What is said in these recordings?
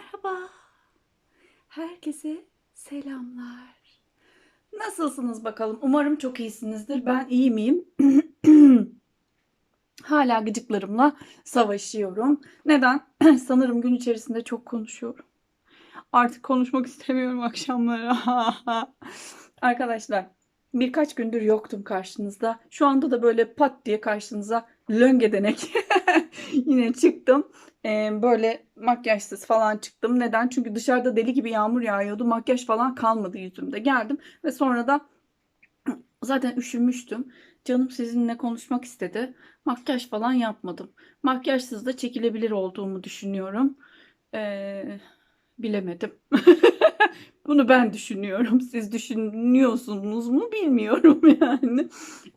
Merhaba. Herkese selamlar. Nasılsınız bakalım? Umarım çok iyisinizdir. Ben iyi miyim? Hala gıcıklarımla savaşıyorum. Neden? Sanırım gün içerisinde çok konuşuyorum. Artık konuşmak istemiyorum akşamları. Arkadaşlar, birkaç gündür yoktum karşınızda. Şu anda da böyle pat diye karşınıza löngedenek yine çıktım. Ee, böyle makyajsız falan çıktım. Neden? Çünkü dışarıda deli gibi yağmur yağıyordu. Makyaj falan kalmadı yüzümde. Geldim ve sonra da zaten üşümüştüm. Canım sizinle konuşmak istedi. Makyaj falan yapmadım. Makyajsız da çekilebilir olduğumu düşünüyorum. Ee, bilemedim. Bunu ben düşünüyorum. Siz düşünüyorsunuz mu bilmiyorum yani.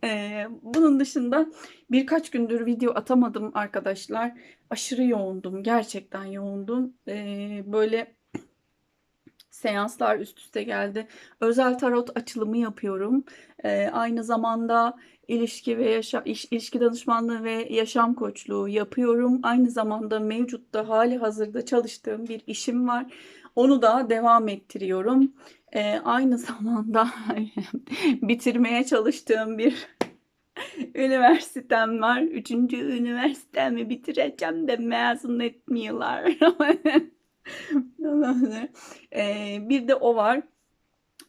Ee, bunun dışında birkaç gündür video atamadım arkadaşlar. Aşırı yoğundum. Gerçekten yoğundum. Ee, böyle seanslar üst üste geldi. Özel tarot açılımı yapıyorum. Ee, aynı zamanda ilişki ve yaşa iş- ilişki danışmanlığı ve yaşam koçluğu yapıyorum. Aynı zamanda mevcutta hali hazırda çalıştığım bir işim var. Onu da devam ettiriyorum. Ee, aynı zamanda bitirmeye çalıştığım bir üniversitem var. Üçüncü üniversitemi bitireceğim de mezun etmiyorlar. Ee, bir de o var.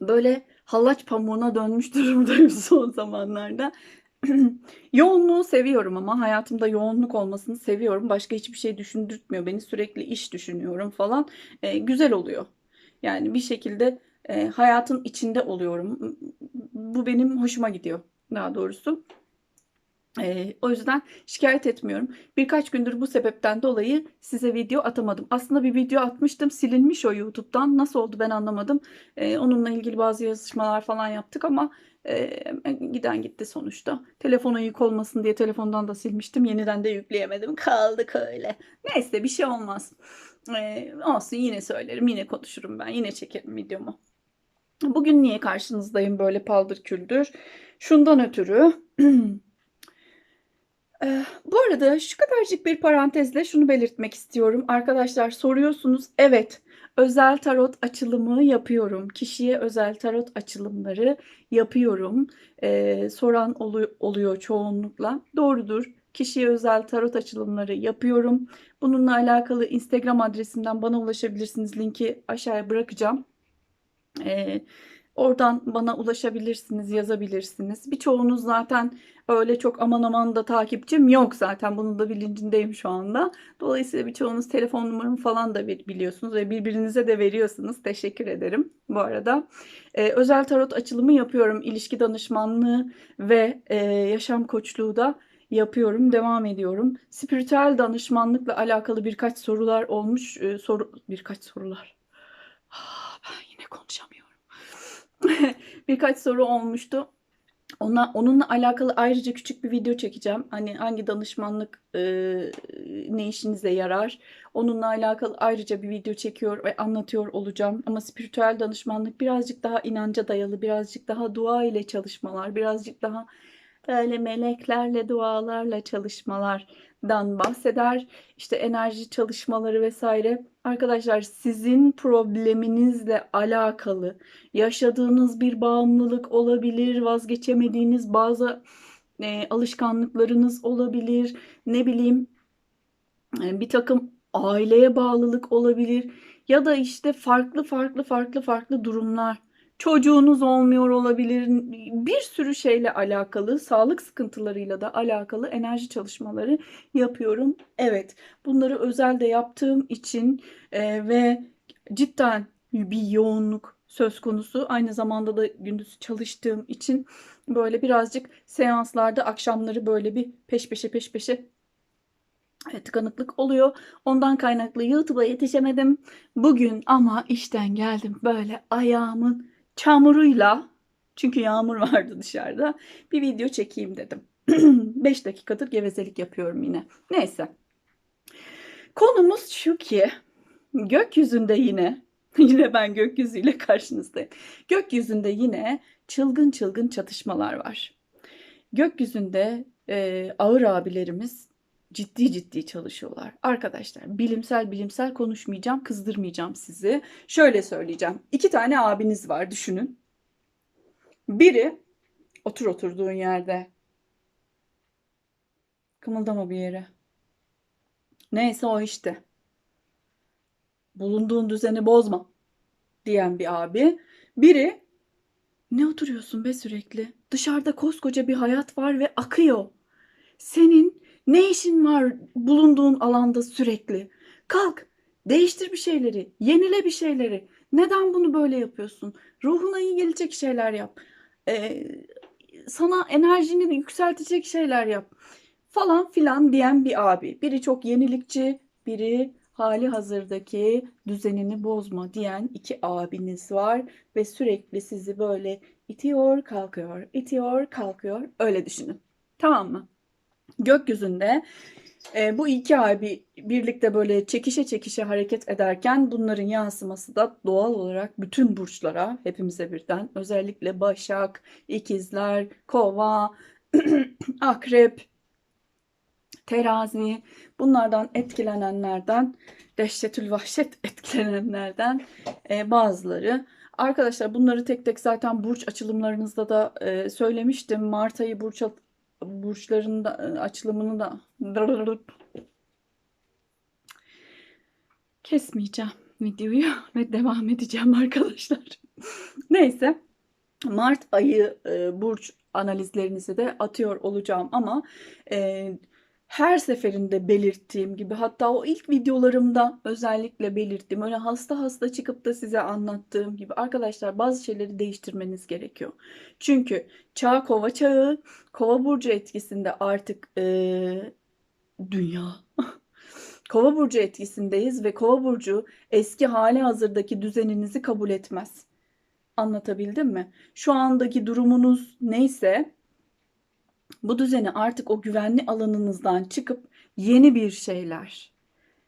Böyle hallaç pamuğuna dönmüş durumdayım son zamanlarda. Yoğunluğu seviyorum ama hayatımda yoğunluk olmasını seviyorum. Başka hiçbir şey düşündürtmüyor beni. Sürekli iş düşünüyorum falan. Ee, güzel oluyor. Yani bir şekilde e, hayatın içinde oluyorum. Bu benim hoşuma gidiyor daha doğrusu. Ee, o yüzden şikayet etmiyorum. Birkaç gündür bu sebepten dolayı size video atamadım. Aslında bir video atmıştım. Silinmiş o YouTube'dan. Nasıl oldu ben anlamadım. Ee, onunla ilgili bazı yazışmalar falan yaptık ama e, giden gitti sonuçta. Telefona yük olmasın diye telefondan da silmiştim. Yeniden de yükleyemedim. Kaldık öyle. Neyse bir şey olmaz. Ee, olsun yine söylerim. Yine konuşurum ben. Yine çekerim videomu. Bugün niye karşınızdayım böyle paldır küldür? Şundan ötürü bu arada şu kadarcık bir parantezle şunu belirtmek istiyorum. Arkadaşlar soruyorsunuz. Evet, özel tarot açılımı yapıyorum. Kişiye özel tarot açılımları yapıyorum. Eee, soran olu- oluyor çoğunlukla. Doğrudur. Kişiye özel tarot açılımları yapıyorum. Bununla alakalı Instagram adresimden bana ulaşabilirsiniz. Linki aşağıya bırakacağım. Eee, oradan bana ulaşabilirsiniz, yazabilirsiniz. Birçoğunuz zaten öyle çok aman aman da takipçim yok zaten. Bunun da bilincindeyim şu anda. Dolayısıyla birçoğunuz telefon numaramı falan da bi- biliyorsunuz ve birbirinize de veriyorsunuz. Teşekkür ederim bu arada. Eee, özel tarot açılımı yapıyorum. İlişki danışmanlığı ve eee, yaşam koçluğu da yapıyorum, devam ediyorum. Spiritüel danışmanlıkla alakalı birkaç sorular olmuş. Eee, soru birkaç sorular. Ah, ben yine konuşamıyorum. Birkaç soru olmuştu. Ona, onunla alakalı ayrıca küçük bir video çekeceğim. Hani hangi danışmanlık e, ne işinize yarar? Onunla alakalı ayrıca bir video çekiyor ve anlatıyor olacağım. Ama spiritüel danışmanlık birazcık daha inanca dayalı, birazcık daha dua ile çalışmalar, birazcık daha böyle meleklerle, dualarla çalışmalardan bahseder. İşte enerji çalışmaları vesaire. Arkadaşlar sizin probleminizle alakalı yaşadığınız bir bağımlılık olabilir, vazgeçemediğiniz bazı e, alışkanlıklarınız olabilir, ne bileyim e, bir takım aileye bağlılık olabilir ya da işte farklı farklı farklı farklı durumlar. Çocuğunuz olmuyor olabilir. Bir sürü şeyle alakalı, sağlık sıkıntılarıyla da alakalı enerji çalışmaları yapıyorum. Evet, bunları özelde yaptığım için e, ve cidden bir yoğunluk söz konusu. Aynı zamanda da gündüz çalıştığım için böyle birazcık seanslarda akşamları böyle bir peş peşe peş peşe e, tıkanıklık oluyor. Ondan kaynaklı YouTube'a yetişemedim. Bugün ama işten geldim böyle ayağımın çamuruyla çünkü yağmur vardı dışarıda bir video çekeyim dedim. 5 dakikadır gevezelik yapıyorum yine. Neyse. Konumuz şu ki gökyüzünde yine yine ben gökyüzüyle karşınızdayım. Gökyüzünde yine çılgın çılgın çatışmalar var. Gökyüzünde e, ağır abilerimiz ciddi ciddi çalışıyorlar. Arkadaşlar bilimsel bilimsel konuşmayacağım, kızdırmayacağım sizi. Şöyle söyleyeceğim. İki tane abiniz var düşünün. Biri otur oturduğun yerde. Kımıldama bir yere. Neyse o işte. Bulunduğun düzeni bozma diyen bir abi. Biri ne oturuyorsun be sürekli? Dışarıda koskoca bir hayat var ve akıyor. Senin ne işin var bulunduğun alanda sürekli? Kalk, değiştir bir şeyleri, yenile bir şeyleri. Neden bunu böyle yapıyorsun? Ruhuna iyi gelecek şeyler yap. Ee, sana enerjini yükseltecek şeyler yap. Falan filan diyen bir abi. Biri çok yenilikçi, biri hali hazırdaki düzenini bozma diyen iki abiniz var ve sürekli sizi böyle itiyor, kalkıyor, itiyor, kalkıyor. Öyle düşünün. Tamam mı? Gökyüzünde e, bu iki abi birlikte böyle çekişe çekişe hareket ederken bunların yansıması da doğal olarak bütün burçlara, hepimize birden, özellikle Başak, İkizler, Kova, Akrep, Terazi, bunlardan etkilenenlerden, dehşetül vahşet etkilenenlerden e, bazıları. Arkadaşlar bunları tek tek zaten burç açılımlarınızda da e, söylemiştim. Mart ayı burç burçların da e, açılımını da kesmeyeceğim videoyu ve devam edeceğim arkadaşlar. Neyse Mart ayı e, burç analizlerinizi de atıyor olacağım ama e, her seferinde belirttiğim gibi hatta o ilk videolarımda özellikle belirttim. Öyle hasta hasta çıkıp da size anlattığım gibi arkadaşlar bazı şeyleri değiştirmeniz gerekiyor. Çünkü çağ kova çağı kova burcu etkisinde artık e, dünya kova burcu etkisindeyiz ve kova burcu eski hali hazırdaki düzeninizi kabul etmez. Anlatabildim mi? Şu andaki durumunuz neyse bu düzeni artık o güvenli alanınızdan çıkıp yeni bir şeyler,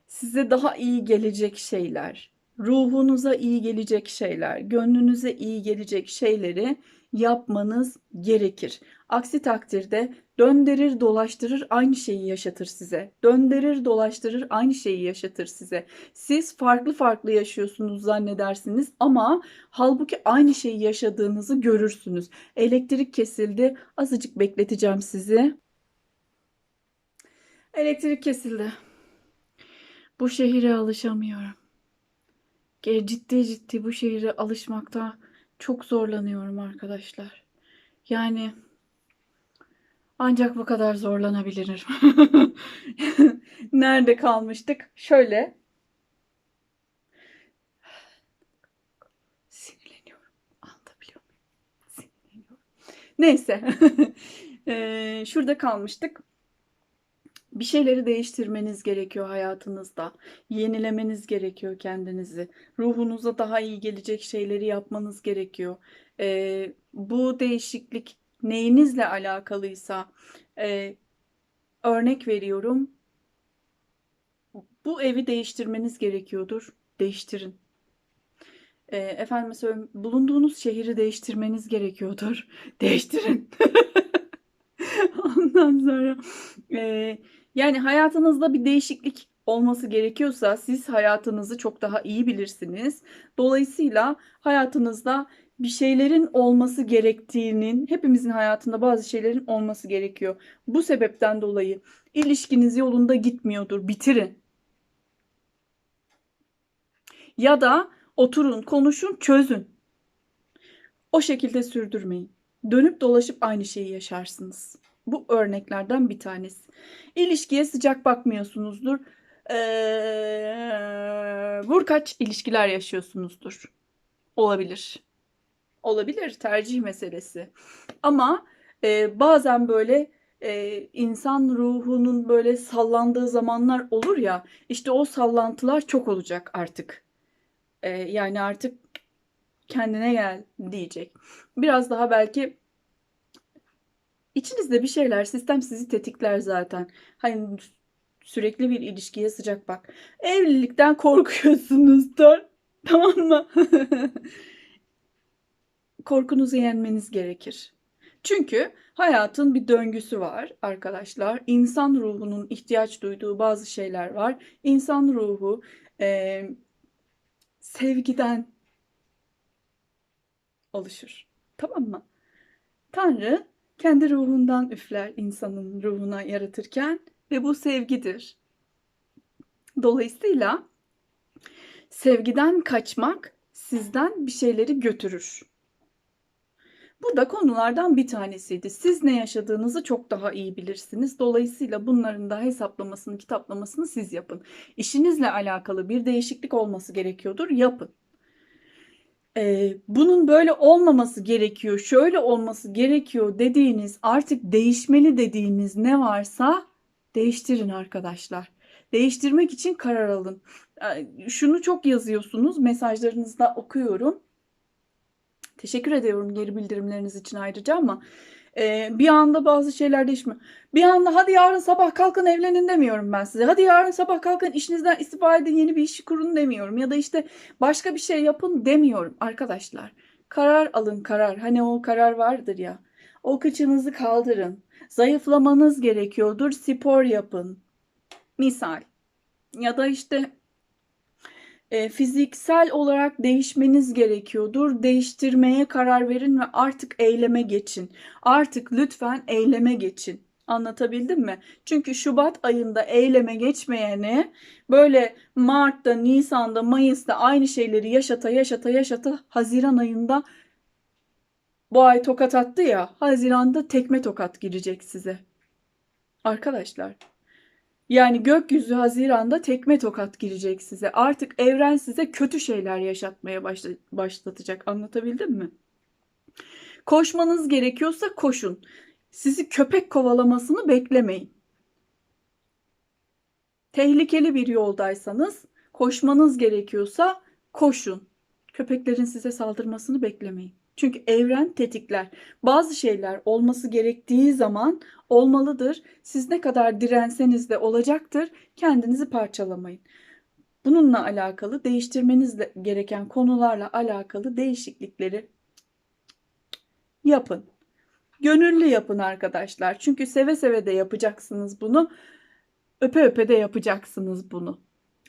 size daha iyi gelecek şeyler, ruhunuza iyi gelecek şeyler, gönlünüze iyi gelecek şeyleri yapmanız gerekir. Aksi takdirde döndürür dolaştırır aynı şeyi yaşatır size. Döndürür dolaştırır aynı şeyi yaşatır size. Siz farklı farklı yaşıyorsunuz zannedersiniz ama halbuki aynı şeyi yaşadığınızı görürsünüz. Elektrik kesildi. Azıcık bekleteceğim sizi. Elektrik kesildi. Bu şehire alışamıyorum. Ciddi ciddi bu şehire alışmakta çok zorlanıyorum arkadaşlar. Yani ancak bu kadar zorlanabilirim. Nerede kalmıştık? Şöyle. Sinirleniyorum. Anlatabiliyor muyum? Sinirleniyorum. Neyse. ee, şurada kalmıştık bir şeyleri değiştirmeniz gerekiyor hayatınızda. Yenilemeniz gerekiyor kendinizi. Ruhunuza daha iyi gelecek şeyleri yapmanız gerekiyor. Ee, bu değişiklik neyinizle alakalıysa e, örnek veriyorum. Bu evi değiştirmeniz gerekiyordur. Değiştirin. E, efendim söyleyeyim, bulunduğunuz şehri değiştirmeniz gerekiyordur. Değiştirin. Ondan sonra e, yani hayatınızda bir değişiklik olması gerekiyorsa siz hayatınızı çok daha iyi bilirsiniz. Dolayısıyla hayatınızda bir şeylerin olması gerektiğinin, hepimizin hayatında bazı şeylerin olması gerekiyor. Bu sebepten dolayı ilişkiniz yolunda gitmiyordur, bitirin. Ya da oturun, konuşun, çözün. O şekilde sürdürmeyin. Dönüp dolaşıp aynı şeyi yaşarsınız. Bu örneklerden bir tanesi. İlişkiye sıcak bakmıyorsunuzdur. Ee, vurkaç ilişkiler yaşıyorsunuzdur. Olabilir. Olabilir tercih meselesi. Ama e, bazen böyle e, insan ruhunun böyle sallandığı zamanlar olur ya işte o sallantılar çok olacak artık. E, yani artık kendine gel diyecek. Biraz daha belki İçinizde bir şeyler, sistem sizi tetikler zaten. Hani sürekli bir ilişkiye sıcak bak. Evlilikten korkuyorsunuzdur. Tamam mı? Korkunuzu yenmeniz gerekir. Çünkü hayatın bir döngüsü var arkadaşlar. İnsan ruhunun ihtiyaç duyduğu bazı şeyler var. İnsan ruhu e, sevgiden oluşur. Tamam mı? Tanrı kendi ruhundan üfler insanın ruhuna yaratırken ve bu sevgidir. Dolayısıyla sevgiden kaçmak sizden bir şeyleri götürür. Bu da konulardan bir tanesiydi. Siz ne yaşadığınızı çok daha iyi bilirsiniz. Dolayısıyla bunların da hesaplamasını, kitaplamasını siz yapın. İşinizle alakalı bir değişiklik olması gerekiyordur, yapın. Ee, bunun böyle olmaması gerekiyor, şöyle olması gerekiyor dediğiniz, artık değişmeli dediğiniz ne varsa değiştirin arkadaşlar. Değiştirmek için karar alın. Şunu çok yazıyorsunuz, mesajlarınızda okuyorum. Teşekkür ediyorum geri bildirimleriniz için ayrıca ama e, bir anda bazı şeyler değişmiyor. Bir anda hadi yarın sabah kalkın evlenin demiyorum ben size. Hadi yarın sabah kalkın işinizden istifa edin yeni bir iş kurun demiyorum. Ya da işte başka bir şey yapın demiyorum arkadaşlar. Karar alın karar. Hani o karar vardır ya. O kıçınızı kaldırın. Zayıflamanız gerekiyordur. Spor yapın. Misal. Ya da işte e, fiziksel olarak değişmeniz gerekiyordur. Değiştirmeye karar verin ve artık eyleme geçin. Artık lütfen eyleme geçin. Anlatabildim mi? Çünkü Şubat ayında eyleme geçmeyeni böyle Mart'ta, Nisan'da, Mayıs'ta aynı şeyleri yaşata yaşata yaşata Haziran ayında bu ay tokat attı ya Haziran'da tekme tokat girecek size. Arkadaşlar yani gökyüzü Haziran'da tekme tokat girecek size. Artık evren size kötü şeyler yaşatmaya başla başlatacak. Anlatabildim mi? Koşmanız gerekiyorsa koşun. Sizi köpek kovalamasını beklemeyin. Tehlikeli bir yoldaysanız koşmanız gerekiyorsa koşun. Köpeklerin size saldırmasını beklemeyin. Çünkü evren tetikler. Bazı şeyler olması gerektiği zaman olmalıdır. Siz ne kadar direnseniz de olacaktır. Kendinizi parçalamayın. Bununla alakalı değiştirmeniz gereken konularla alakalı değişiklikleri yapın. Gönüllü yapın arkadaşlar. Çünkü seve seve de yapacaksınız bunu. Öpe öpe de yapacaksınız bunu.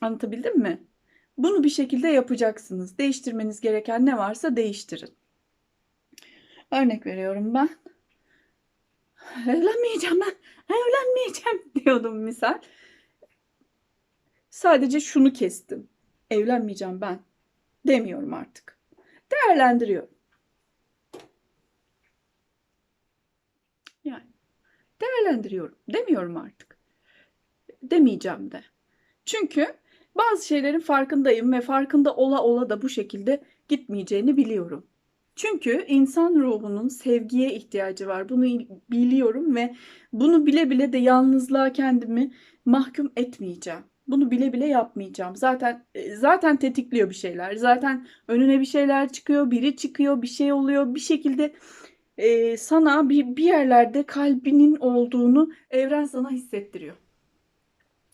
Anlatabildim mi? Bunu bir şekilde yapacaksınız. Değiştirmeniz gereken ne varsa değiştirin. Örnek veriyorum ben. Evlenmeyeceğim ben. Evlenmeyeceğim diyordum misal. Sadece şunu kestim. Evlenmeyeceğim ben demiyorum artık. Değerlendiriyorum. Yani değerlendiriyorum. Demiyorum artık. Demeyeceğim de. Çünkü bazı şeylerin farkındayım ve farkında ola ola da bu şekilde gitmeyeceğini biliyorum. Çünkü insan ruhunun sevgiye ihtiyacı var. Bunu biliyorum ve bunu bile bile de yalnızlığa kendimi mahkum etmeyeceğim. Bunu bile bile yapmayacağım. Zaten e, zaten tetikliyor bir şeyler. Zaten önüne bir şeyler çıkıyor, biri çıkıyor, bir şey oluyor. Bir şekilde e, sana bir, bir yerlerde kalbinin olduğunu evren sana hissettiriyor.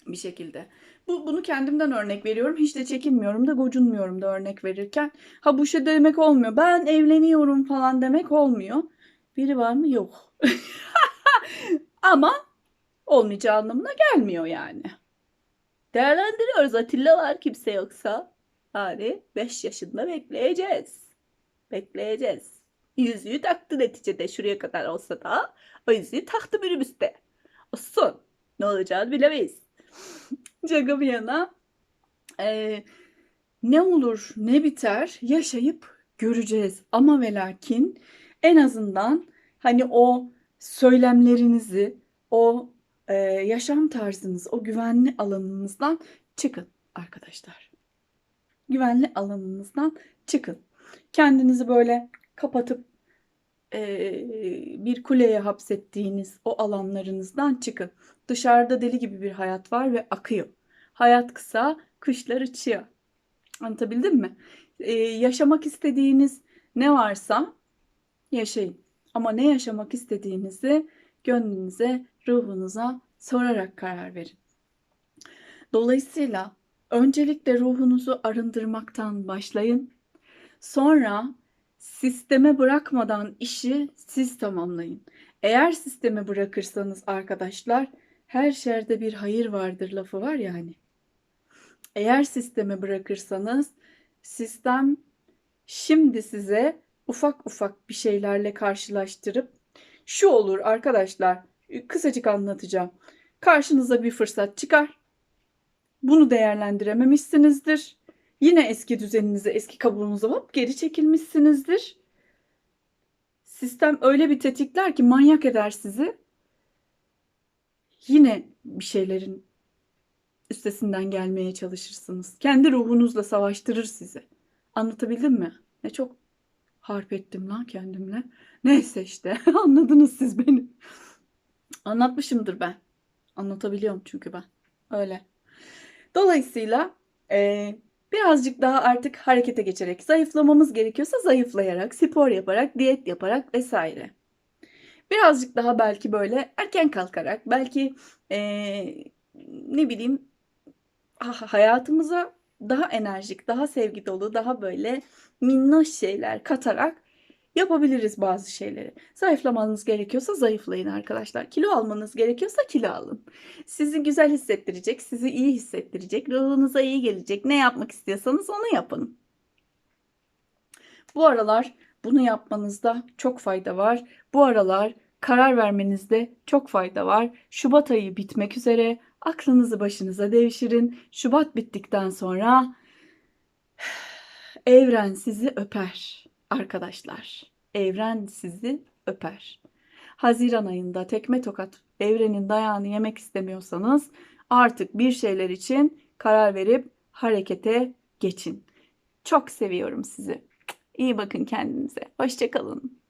Bir şekilde. Bu, bunu kendimden örnek veriyorum. Hiç de çekinmiyorum da gocunmuyorum da örnek verirken. Ha bu şey demek olmuyor. Ben evleniyorum falan demek olmuyor. Biri var mı? Yok. Ama olmayacağı anlamına gelmiyor yani. Değerlendiriyoruz. Atilla var kimse yoksa. Hani 5 yaşında bekleyeceğiz. Bekleyeceğiz. Yüzüğü taktı neticede şuraya kadar olsa da o yüzüğü taktı minibüste. Olsun. Ne olacağını bilemeyiz. Şaka bir yana e, ne olur ne biter yaşayıp göreceğiz. Ama ve lakin en azından hani o söylemlerinizi, o e, yaşam tarzınız, o güvenli alanınızdan çıkın arkadaşlar. Güvenli alanınızdan çıkın. Kendinizi böyle kapatıp bir kuleye hapsettiğiniz o alanlarınızdan çıkın. Dışarıda deli gibi bir hayat var ve akıyor. Hayat kısa, kışlar uçuyor. Anlatabildim mi? Ee, yaşamak istediğiniz ne varsa yaşayın. Ama ne yaşamak istediğinizi gönlünüze, ruhunuza sorarak karar verin. Dolayısıyla öncelikle ruhunuzu arındırmaktan başlayın. Sonra Sisteme bırakmadan işi siz tamamlayın. Eğer sisteme bırakırsanız arkadaşlar her şerde bir hayır vardır lafı var ya hani. Eğer sisteme bırakırsanız sistem şimdi size ufak ufak bir şeylerle karşılaştırıp şu olur arkadaşlar kısacık anlatacağım. Karşınıza bir fırsat çıkar. Bunu değerlendirememişsinizdir. Yine eski düzeninize, eski kabuğunuza hop geri çekilmişsinizdir. Sistem öyle bir tetikler ki manyak eder sizi. Yine bir şeylerin üstesinden gelmeye çalışırsınız. Kendi ruhunuzla savaştırır sizi. Anlatabildim mi? Ne çok harp ettim lan kendimle. Neyse işte anladınız siz beni. Anlatmışımdır ben. Anlatabiliyorum çünkü ben. Öyle. Dolayısıyla eee, birazcık daha artık harekete geçerek zayıflamamız gerekiyorsa zayıflayarak, spor yaparak, diyet yaparak vesaire. Birazcık daha belki böyle erken kalkarak, belki eee, ne bileyim ha- hayatımıza daha enerjik, daha sevgi dolu, daha böyle minnoş şeyler katarak yapabiliriz bazı şeyleri. Zayıflamanız gerekiyorsa zayıflayın arkadaşlar. Kilo almanız gerekiyorsa kilo alın. Sizi güzel hissettirecek, sizi iyi hissettirecek, ruhunuza iyi gelecek. Ne yapmak istiyorsanız onu yapın. Bu aralar bunu yapmanızda çok fayda var. Bu aralar karar vermenizde çok fayda var. Şubat ayı bitmek üzere. Aklınızı başınıza devşirin. Şubat bittikten sonra evren sizi öper arkadaşlar. Evren sizi öper. Haziran ayında tekme tokat evrenin dayağını yemek istemiyorsanız artık bir şeyler için karar verip harekete geçin. Çok seviyorum sizi. İyi bakın kendinize. Hoşçakalın.